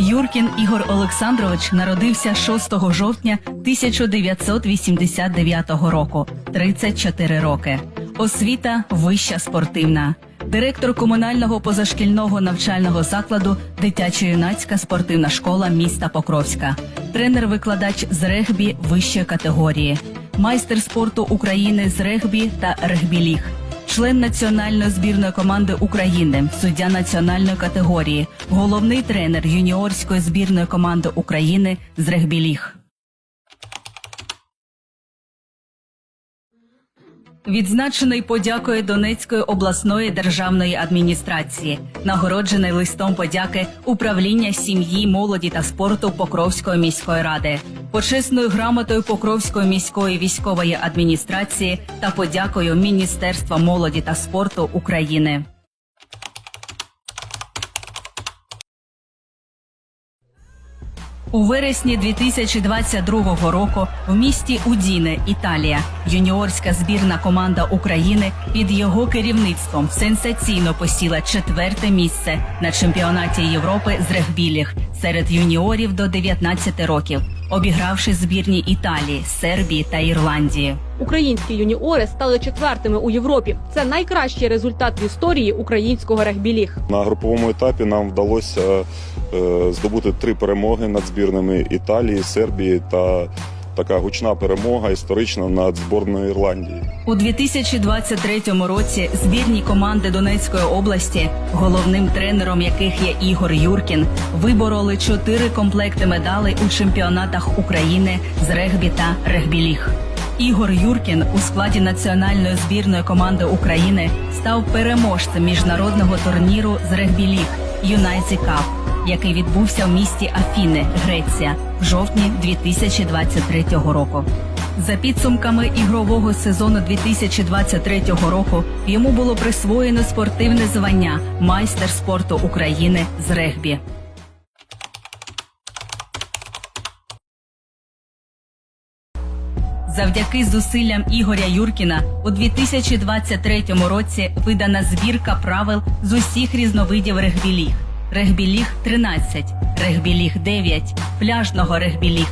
Юркін Ігор Олександрович народився 6 жовтня 1989 року, 34 роки. Освіта вища спортивна. Директор комунального позашкільного навчального закладу Дитячо-юнацька спортивна школа міста Покровська, тренер-викладач з регбі вищої категорії, майстер спорту України з регбі та регбіліг, член національної збірної команди України, суддя національної категорії, головний тренер юніорської збірної команди України з регбіліг. Відзначений подякою Донецької обласної державної адміністрації, нагороджений листом подяки управління сім'ї, молоді та спорту Покровської міської ради, почесною грамотою Покровської міської військової адміністрації та подякою Міністерства молоді та спорту України. У вересні 2022 року в місті Удіне, Італія, юніорська збірна команда України під його керівництвом сенсаційно посіла четверте місце на чемпіонаті Європи з регбіліг серед юніорів до 19 років, обігравши збірні Італії, Сербії та Ірландії. Українські юніори стали четвертими у Європі. Це найкращий результат в історії українського регбі-ліг. На груповому етапі нам вдалося е, здобути три перемоги над збірними Італії, Сербії та така гучна перемога історична над зборною Ірландії. У 2023 році збірні команди Донецької області, головним тренером яких є Ігор Юркін, вибороли чотири комплекти медалей у чемпіонатах України з регбі та регбіліг. Ігор Юркін у складі національної збірної команди України став переможцем міжнародного турніру з регбіліг Юнайці Кап, який відбувся в місті Афіни, Греція, в жовтні 2023 року. За підсумками ігрового сезону 2023 року йому було присвоєно спортивне звання майстер спорту України з регбі. Завдяки зусиллям Ігоря Юркіна у 2023 році видана збірка правил з усіх різновидів регбіліг. Регбіліг 13, регбіліг 9, пляжного регбіліг,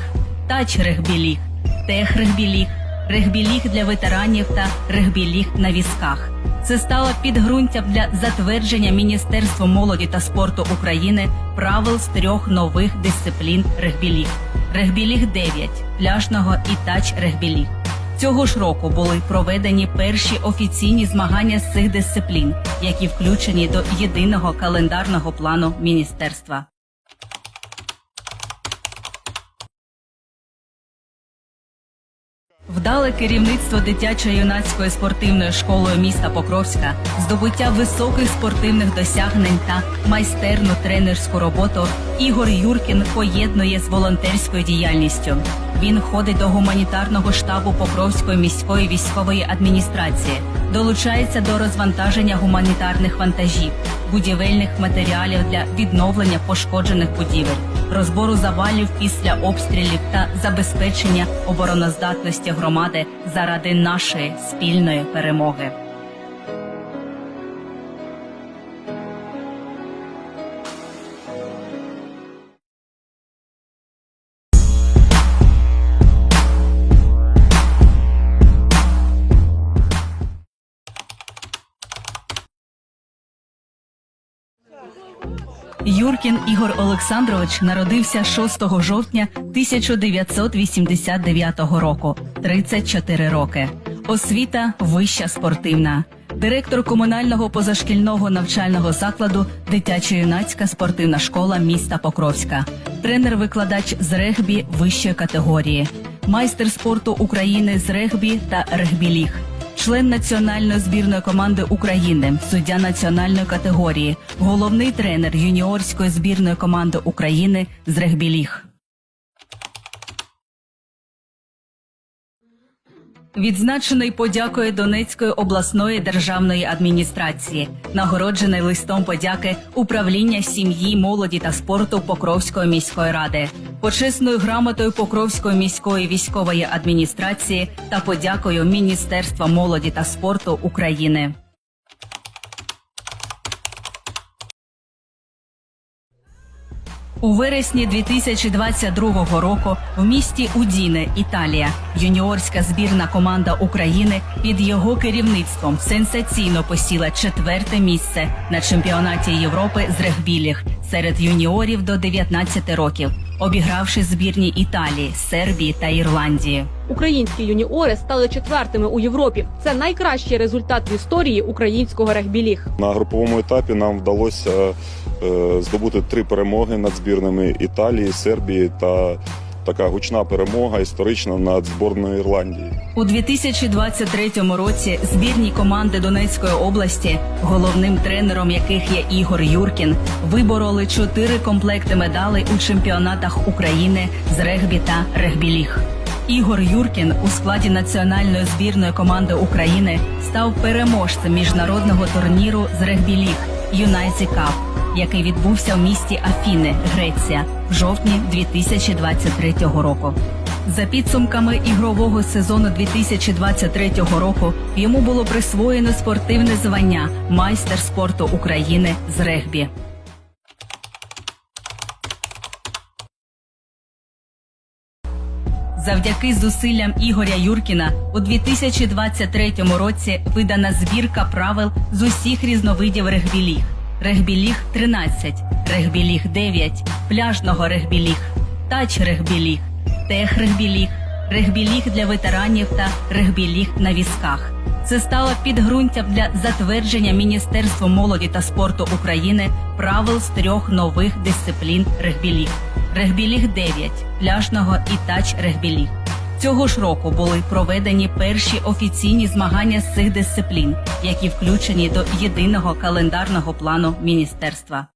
тач регбіліг, тех регбіліг, регбіліг для ветеранів та регбіліг на візках. Це стало підґрунтям для затвердження Міністерством молоді та спорту України правил з трьох нових дисциплін регбіліг. Регбіліг 9, пляжного і тач регбіліг. Цього ж року були проведені перші офіційні змагання з цих дисциплін, які включені до єдиного календарного плану міністерства. Вдале керівництво дитячо-юнацької спортивної школою міста Покровська, здобуття високих спортивних досягнень та майстерну тренерську роботу Ігор Юркін поєднує з волонтерською діяльністю. Він входить до гуманітарного штабу Покровської міської військової адміністрації, долучається до розвантаження гуманітарних вантажів, будівельних матеріалів для відновлення пошкоджених будівель, розбору завалів після обстрілів та забезпечення обороноздатності громади заради нашої спільної перемоги. Юркін Ігор Олександрович народився 6 жовтня 1989 року, 34 роки. Освіта вища спортивна. Директор комунального позашкільного навчального закладу Дитячо-юнацька спортивна школа міста Покровська, тренер-викладач з регбі вищої категорії, майстер спорту України з регбі та регбіліг, член національної збірної команди України, суддя національної категорії, головний тренер юніорської збірної команди України з регбіліг. Відзначений подякою Донецької обласної державної адміністрації, нагороджений листом подяки управління сім'ї, молоді та спорту Покровської міської ради, почесною грамотою Покровської міської військової адміністрації та подякою Міністерства молоді та спорту України. У вересні 2022 року в місті Удіне, Італія, юніорська збірна команда України під його керівництвом сенсаційно посіла четверте місце на чемпіонаті Європи з регбіліг серед юніорів до 19 років, обігравши збірні Італії, Сербії та Ірландії. Українські юніори стали четвертими у Європі. Це найкращий результат в історії українського регбі-ліг. На груповому етапі нам вдалося здобути три перемоги над збірними Італії, Сербії та така гучна перемога історична над зборною Ірландії. У 2023 році збірні команди Донецької області, головним тренером яких є Ігор Юркін, вибороли чотири комплекти медалей у чемпіонатах України з регбі та регбіліг. Ігор Юркін у складі національної збірної команди України став переможцем міжнародного турніру з регбіліг Юнайті Кап, який відбувся в місті Афіни, Греція, в жовтні 2023 року. За підсумками ігрового сезону 2023 року йому було присвоєно спортивне звання майстер спорту України з регбі. Завдяки зусиллям Ігоря Юркіна у 2023 році видана збірка правил з усіх різновидів регбіліг. Регбіліг 13, регбіліг 9, пляжного регбіліг, тач регбіліг, тех регбіліг, регбіліг для ветеранів та регбіліг на візках. Це стало підґрунтям для затвердження Міністерством молоді та спорту України правил з трьох нових дисциплін регбіліг. Регбіліг 9, пляжного і тач регбіліг. Цього ж року були проведені перші офіційні змагання з цих дисциплін, які включені до єдиного календарного плану міністерства.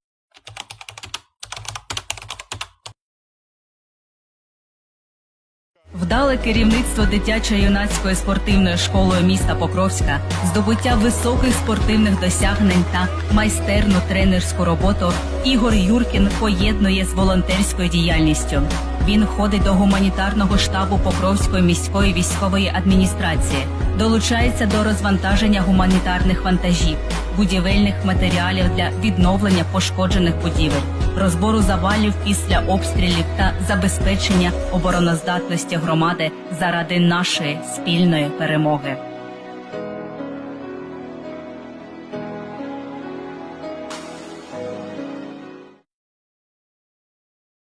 Вдале керівництво дитячо-юнацької спортивної школою міста Покровська, здобуття високих спортивних досягнень та майстерну тренерську роботу Ігор Юркін поєднує з волонтерською діяльністю. Він входить до гуманітарного штабу Покровської міської військової адміністрації, долучається до розвантаження гуманітарних вантажів, будівельних матеріалів для відновлення пошкоджених будівель, розбору завалів після обстрілів та забезпечення обороноздатності громади заради нашої спільної перемоги.